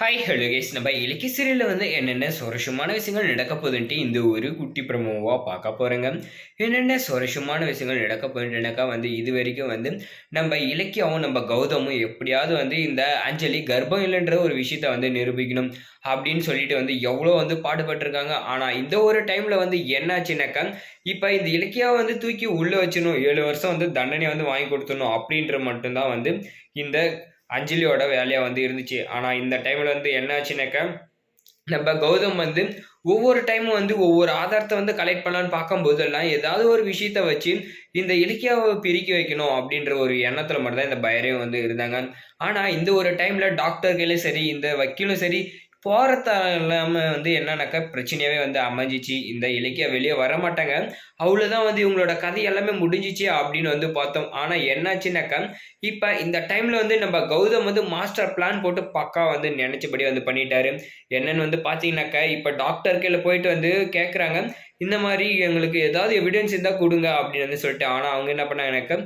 Hi hello case நம்ம இலக்கிய சீரியலில் வந்து என்னென்ன சுவாரஸ்யமான விஷயங்கள் நடக்க போகுதுன்ட்டு இந்த ஒரு குட்டி பிரமோவாக பார்க்க போகிறேங்க என்னென்ன சுவாரஸ்யமான விஷயங்கள் நடக்க போகுதுன்னாக்கா வந்து இது வரைக்கும் வந்து நம்ம இலக்கியாவும் நம்ம கௌதமும் எப்படியாவது வந்து இந்த அஞ்சலி கர்ப்பம் இல்லைன்ற ஒரு விஷயத்த வந்து நிரூபிக்கணும் அப்படின்னு சொல்லிட்டு வந்து எவ்வளோ வந்து பாடுபட்டிருக்காங்க. ஆனால் இந்த ஒரு டைமில் வந்து என்னாச்சுனாக்கா இப்போ இந்த இலக்கியாவை வந்து தூக்கி உள்ளே வச்சிடணும். ஏழு வருஷம் வந்து தண்டனை வந்து வாங்கி கொடுத்துடணும் அப்படின்ற மட்டும்தான் வந்து இந்த அஞ்சலியோட வேலையாக வந்து இருந்துச்சு. ஆனால் இந்த டைமில் வந்து என்ன ஆச்சுனாக்கா நம்ம கௌதம் வந்து ஒவ்வொரு டைமும் வந்து ஒவ்வொரு ஆதாரத்தை வந்து கலெக்ட் பண்ணலான்னு பார்க்கும்போதெல்லாம் ஏதாவது ஒரு விஷயத்த வச்சு இந்த இலக்கியாவை பிரிக்க வைக்கணும் அப்படின்ற ஒரு எண்ணத்தில் மட்டும்தான் இந்த பயரையும் வந்து இருந்தாங்க. ஆனால் இந்த ஒரு டைமில் டாக்டர்களும் சரி இந்த வக்கீலும் சரி போகிறதால இல்லாமல் வந்து என்னன்னாக்கா பிரச்சனையாகவே வந்து அமைஞ்சிச்சு. இந்த இலக்கியம் வெளியே வர மாட்டாங்க அவ்வளோதான் வந்து இவங்களோட கதை எல்லாமே முடிஞ்சிச்சு அப்படின்னு வந்து பார்த்தோம். ஆனால் என்னாச்சுனாக்கா இப்போ இந்த டைமில் வந்து நம்ம கௌதம் வந்து மாஸ்டர் பிளான் போட்டு பக்கா வந்து நினச்சபடி வந்து பண்ணிட்டாரு. என்னன்னு வந்து பார்த்தீங்கன்னாக்கா இப்போ டாக்டர் கீழே போயிட்டு வந்து கேட்குறாங்க இந்த மாதிரி எங்களுக்கு ஏதாவது எவிடன்ஸ் இருந்தால் கொடுங்க அப்படின்னு வந்து சொல்லிட்டு. ஆனால் அவங்க என்ன பண்ணாங்கனாக்கா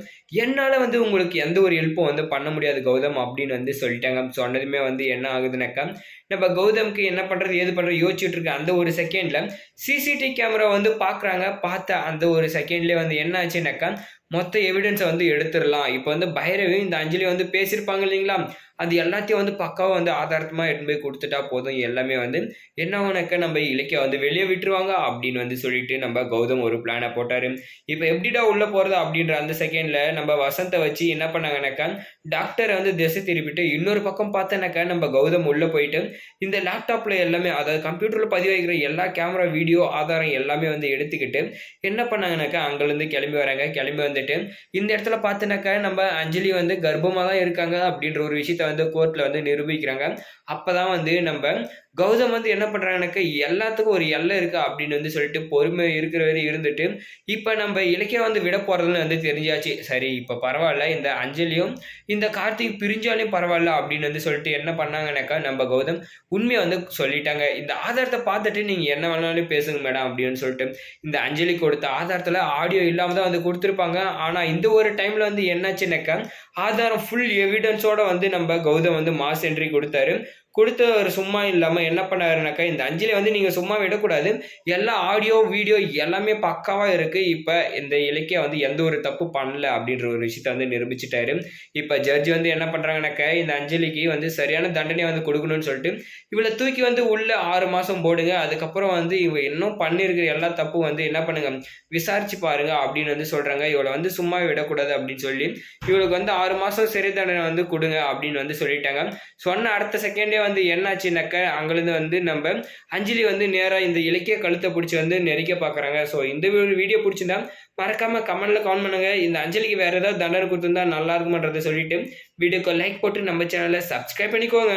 என்னால் வந்து உங்களுக்கு எந்த ஒரு ஹெல்ப்பும் வந்து பண்ண முடியாது கௌதம் அப்படின்னு வந்து சொல்லிட்டாங்க. சொன்னதுமே வந்து என்ன ஆகுதுனாக்கா நம்ம கௌதம்க்கு என்ன பண்ணுறது ஏது பண்ணுறது யோசிச்சுட்டு இருக்க அந்த ஒரு செகண்டில் சிசிடிவி கேமரா வந்து பார்க்குறாங்க பார்த்த அந்த ஒரு செகண்ட்லேயே வந்து என்ன ஆச்சுனாக்கா மொத்த எவிடன்ஸை வந்து எடுத்துடலாம். இப்போ வந்து பைரவி இந்த அஞ்சலி வந்து பேசியிருப்பாங்க இல்லைங்களா? அது எல்லாத்தையும் வந்து பக்காவாக வந்து ஆதாரத்தமாக எடுத்து போய் கொடுத்துட்டா போதும். எல்லாமே வந்து என்ன உனக்கு? நம்ம இலக்கிய வந்து வெளியே விட்டுருவாங்க அப்படின்னு வந்து சொல்லிட்டு நம்ம கௌதம் ஒரு பிளானை போட்டார். இப்போ எப்படிடா உள்ளே போகிறது அப்படின்ற அந்த செகண்டில் நம்ம வசந்தை வச்சு என்ன பண்ணாங்கனாக்கா டாக்டரை வந்து திசை திருப்பிட்டு இன்னொரு பக்கம் பார்த்தனாக்கா நம்ம கௌதம் உள்ளே போயிட்டு இந்த லேப்டாப்பில் எல்லாமே அதாவது கம்ப்யூட்டரில் பதிவு எல்லா கேமரா வீடியோ ஆதாரம் எல்லாமே வந்து எடுத்துக்கிட்டு என்ன பண்ணாங்கனாக்கா அங்கேருந்து கிளம்பி வராங்க. கிளம்பி வந்துட்டு இந்த இடத்துல பார்த்தினாக்கா நம்ம அஞ்சலி வந்து கர்ப்பமாக தான் இருக்காங்க அப்படின்ற ஒரு விஷயத்த வந்து கோர்ட்டில் வந்து நிரூபிக்கிறாங்க. அப்போ தான் வந்து நம்ம கௌதம் வந்து என்ன பண்ணுறாங்கனாக்கா எல்லாத்துக்கும் ஒரு எல்லை இருக்கா அப்படின்னு வந்து சொல்லிட்டு பொறுமை இருக்கிற வரை இருந்துட்டு இப்போ நம்ம இலக்கிய வந்து விட போகிறதுன்னு வந்து தெரிஞ்சாச்சு. சரி இப்போ பரவாயில்ல இந்த அஞ்சலியும் இந்த கார்த்திக் பிரிஞ்சாலையும் பரவாயில்ல அப்படின்னு வந்து சொல்லிட்டு என்ன பண்ணாங்கனாக்கா நம்ம கௌதம் உண்மையை வந்து சொல்லிட்டாங்க. இந்த ஆதாரத்தை பார்த்துட்டு நீங்கள் என்ன வேணாலும் பேசுங்க மேடம் அப்படின்னு சொல்லிட்டு இந்த அஞ்சலி கொடுத்த ஆதாரத்தில் ஆடியோ இல்லாமல் தான் வந்து கொடுத்துருப்பாங்க. ஆனால் இந்த ஒரு டைமில் வந்து என்னாச்சுனாக்கா ஆதாரம் ஃபுல் எவிடன்ஸோட வந்து நம்ம கௌதம் வந்து மாஸ் என்ட்ரி கொடுத்தாரு. கொடுத்தவர் சும்மா இல்லாமல் என்ன பண்ணாருனாக்கா இந்த அஞ்சலி வந்து நீங்கள் சும்மா விடக்கூடாது. எல்லா ஆடியோ வீடியோ எல்லாமே பக்காவாக இருக்குது இப்போ இந்த இலக்கிய வந்து எந்த ஒரு தப்பு பண்ணல அப்படின்ற ஒரு விஷயத்த வந்து நிரூபிச்சிட்டாரு. இப்போ ஜட்ஜ் வந்து என்ன பண்ணுறாங்கனாக்கா இந்த அஞ்சலிக்கு வந்து சரியான தண்டனை வந்து கொடுக்கணும்னு சொல்லிட்டு இவளை தூக்கி வந்து உள்ள ஆறு மாதம் போடுங்க. அதுக்கப்புறம் வந்து இவ இன்னும் பண்ணியிருக்கிற எல்லா தப்பும் வந்து என்ன பண்ணுங்க விசாரிச்சு பாருங்க அப்படின்னு வந்து சொல்கிறாங்க இவளை வந்து சும்மா விடக்கூடாது அப்படின்னு சொல்லி இவளுக்கு வந்து ஆறு மாதம் சிறை தண்டனை வந்து கொடுங்க அப்படின்னு வந்து சொல்லிட்டாங்க. சொன்ன அடுத்த செகண்டே வந்து என்னாச்சுனாக்க அங்கேருந்து வந்து நம்ம அஞ்சலி வந்து நேராக இந்த இலக்கிய கழுத்தை பிடிச்சி வந்து நெரிக்க பார்க்குறாங்க ஸோ இந்த வீடியோ பிடிச்சிருந்தா மறக்காமல் கமெண்டில் கமெண்ட் பண்ணுங்கள் இந்த அஞ்சலிக்கு வேறு ஏதாவது தண்டனை கொடுத்துருந்தா நல்லா இருக்குமன்றதை சொல்லிட்டு வீடியோக்கு லைக் போட்டு நம்ம சேனலை சப்ஸ்கிரைப் பண்ணிக்கோங்க.